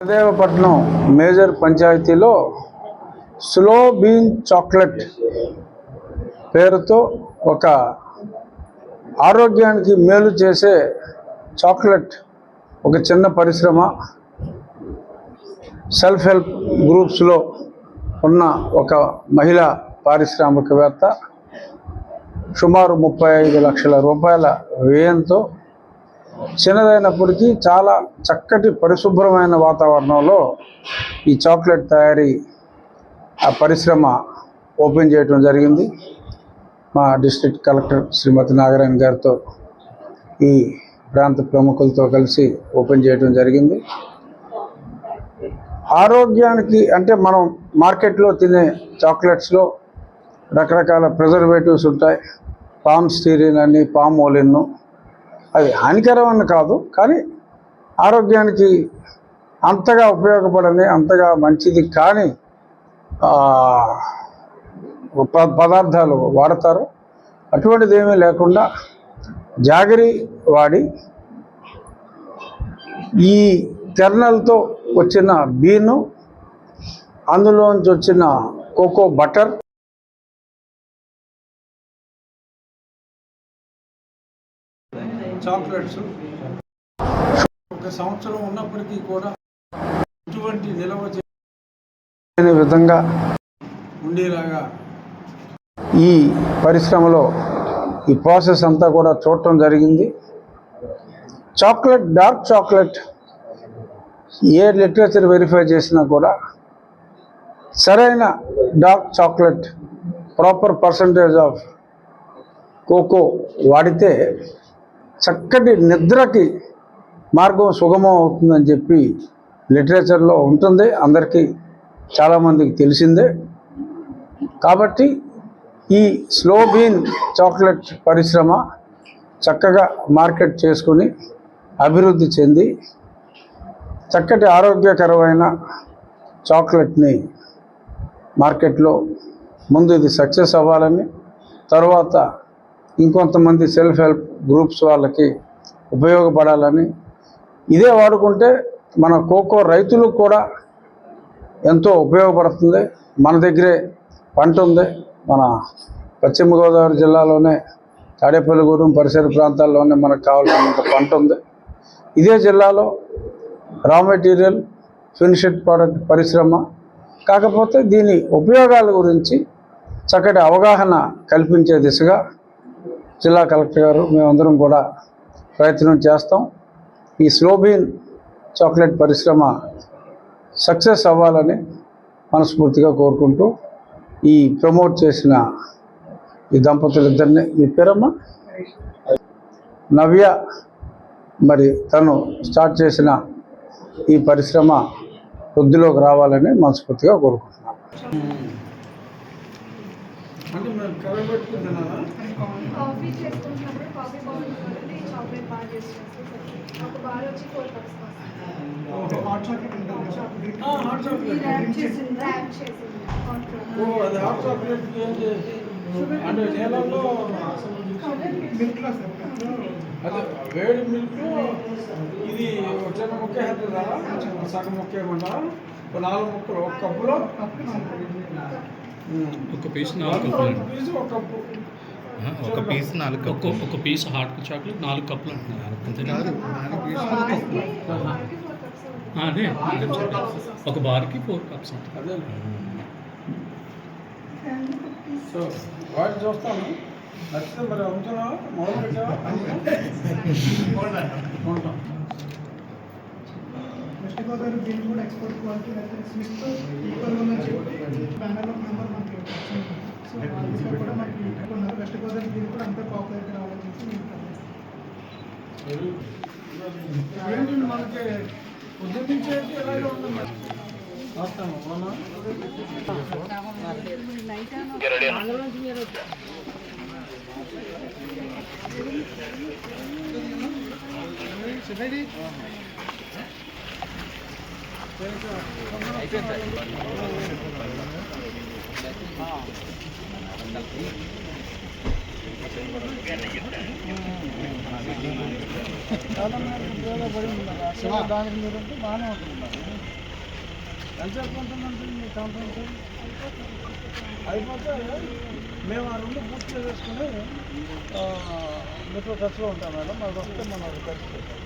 Devapatnam major పంచాయతీలో slow bean chocolate పేరుతో ఒక ఆరోగ్యానికి మేలు చేసే చాక్లెట్ ఒక చిన్న పరిశ్రమ సెల్ఫ్ హెల్ప్ గ్రూప్స్లో ఉన్న ఒక మహిళా పారిశ్రామికవేత్త సుమారు ముప్పై ఐదు లక్షల రూపాయల వ్యయంతో చిన్నదైనప్పటికీ చాలా చక్కటి పరిశుభ్రమైన వాతావరణంలో ఈ చాక్లెట్ తయారీ ఆ పరిశ్రమ ఓపెన్ చేయడం జరిగింది. మా డిస్ట్రిక్ట్ కలెక్టర్ శ్రీమతి నాగరాయణ గారితో ఈ ప్రాంత ప్రముఖులతో కలిసి ఓపెన్ చేయడం జరిగింది. ఆరోగ్యానికి అంటే మనం మార్కెట్లో తినే చాక్లెట్స్లో రకరకాల ప్రిజర్వేటివ్స్ ఉంటాయి. పామ్ స్టీరిన్ అని పామ్ ఓలిన్ను అది హానికరం అని కాదు కానీ ఆరోగ్యానికి అంతగా ఉపయోగపడని అంతగా మంచిది కానీ పదార్థాలు వాడతారు. అటువంటిది ఏమీ లేకుండా జాగరి వాడి ఈ కెర్నల్తో వచ్చిన బీను అందులోంచి వచ్చిన కోకో బటర్ చాక్లెట్స్. ఒక సంవత్సరం ఉన్నప్పటికీ కూడా ఎటువంటి నిల్వ చేయని విధంగా ఉండేలాగా ఈ పరిశ్రమలో ఈ ప్రాసెస్ అంతా కూడా చూడటం జరిగింది. చాక్లెట్ డార్క్ చాక్లెట్ ఏ లిటరేచర్ వెరిఫై చేసినా కూడా సరైన dark chocolate proper percentage of cocoa వాడితే చక్కటి నిద్రకి మార్గం సుగమం అవుతుందని చెప్పి లిటరేచర్లో ఉంటుంది. అందరికీ చాలామందికి తెలిసిందే. కాబట్టి ఈ స్లో బీన్ చాక్లెట్ పరిశ్రమ చక్కగా మార్కెట్ చేసుకుని అభివృద్ధి చెంది చక్కటి ఆరోగ్యకరమైన చాక్లెట్ని మార్కెట్లో ముందు ఇది సక్సెస్ అవ్వాలని తర్వాత ఇంకొంతమంది సెల్ఫ్ హెల్ప్ గ్రూప్స్ వాళ్ళకి ఉపయోగపడాలని ఇదే వాడుకుంటే మన కోకో రైతులకు కూడా ఎంతో ఉపయోగపడుతుంది. మన దగ్గరే పంట ఉంది. మన పశ్చిమ గోదావరి జిల్లాలోనే తాడేపల్లిగూడెం పరిసర ప్రాంతాల్లోనే మనకు కావాల్సినంత పంట ఉంది. ఇదే జిల్లాలో రా మెటీరియల్ ఫినిషెడ్ ప్రోడక్ట్ పరిశ్రమ కాకపోతే దీని ఉపయోగాల గురించి చక్కటి అవగాహన కల్పించే దిశగా జిల్లా కలెక్టర్ గారు మేమందరం కూడా ప్రయత్నం చేస్తాం. ఈ స్లోబీన్ చాక్లెట్ పరిశ్రమ సక్సెస్ అవ్వాలని మనస్ఫూర్తిగా కోరుకుంటూ ఈ ప్రమోట్ చేసిన ఈ దంపతులిద్దరిని మీ పేరమ్మ? నవ్య మరి తను స్టార్ట్ చేసిన ఈ పరిశ్రమ వృద్ధిలోకి రావాలని మనస్ఫూర్తిగా కోరుకుంటున్నాను అంటే మేము కలబెట్టుకుంటున్నారా కాఫీ చేసుకుంటున్నప్పుడు కాఫీ పౌడర్ కాబట్టి చాక్లెట్ బార్ చేసి చేస్తే ఒక బార్ వచ్చి four cups hot chocolate wrap చేసింది ర్యాప్ చేసింది. ఓ అది హాట్ చాక్లెట్ ఏంటి అంటే నీళ్ళల్లో అదే వేడి మిల్క్ ఇది ఒక చిన్న ముక్క వేస్తుందా సగం ముక్క. ఒక నాలుగు ముక్కలు ఒక కప్పులో. ఒక పీస్ నాలుగు కప్పులు ఒక పీస్ నాలుగు కప్పు ఒక పీస్ హాట్ చాక్లెట్ నాలుగు కప్పులు అంటున్నారు అదే. ఒక బార్కి ఫోర్ కప్స్ అంట అదే. సో వాటి చూస్తాను. నచ్చితే మరి అమ్ముతున్నా మొదలు పెట్టావా? ఉంటాం వెస్ట్ గోదావరి బిల్ కూడా ఎక్స్పోర్ట్ క్వాలిటీ అయితే స్విఫ్ట్ ఈక్వల్ ఉందని చెప్పి ప్యానల్ ఆఫ్ నెంబర్ మనకి వచ్చింది సో వాళ్ళు కూడా మనకి ఉన్నారు వెస్ట్ గోదావరి బిల్ కూడా అంత పాపులర్ రావాలని చెప్పి మేము ఏంటి మనకి ఉద్యమించేది ఎలాగే ఉంది మరి వస్తాము అవునా చాలా మేరకు ఉపయోగపడి ఉంది దానికి మీరంటే బాగానే ఉంటుంది ఎంతసేపు ఉంటుందంటే మీ కాంపౌండ్ అయిపోతే మేము ఆ రెండు పూర్తి చేసుకుని ఆ, మీతో ఉంటాం మేడం అది వస్తే మనం ఖర్చు చేస్తాం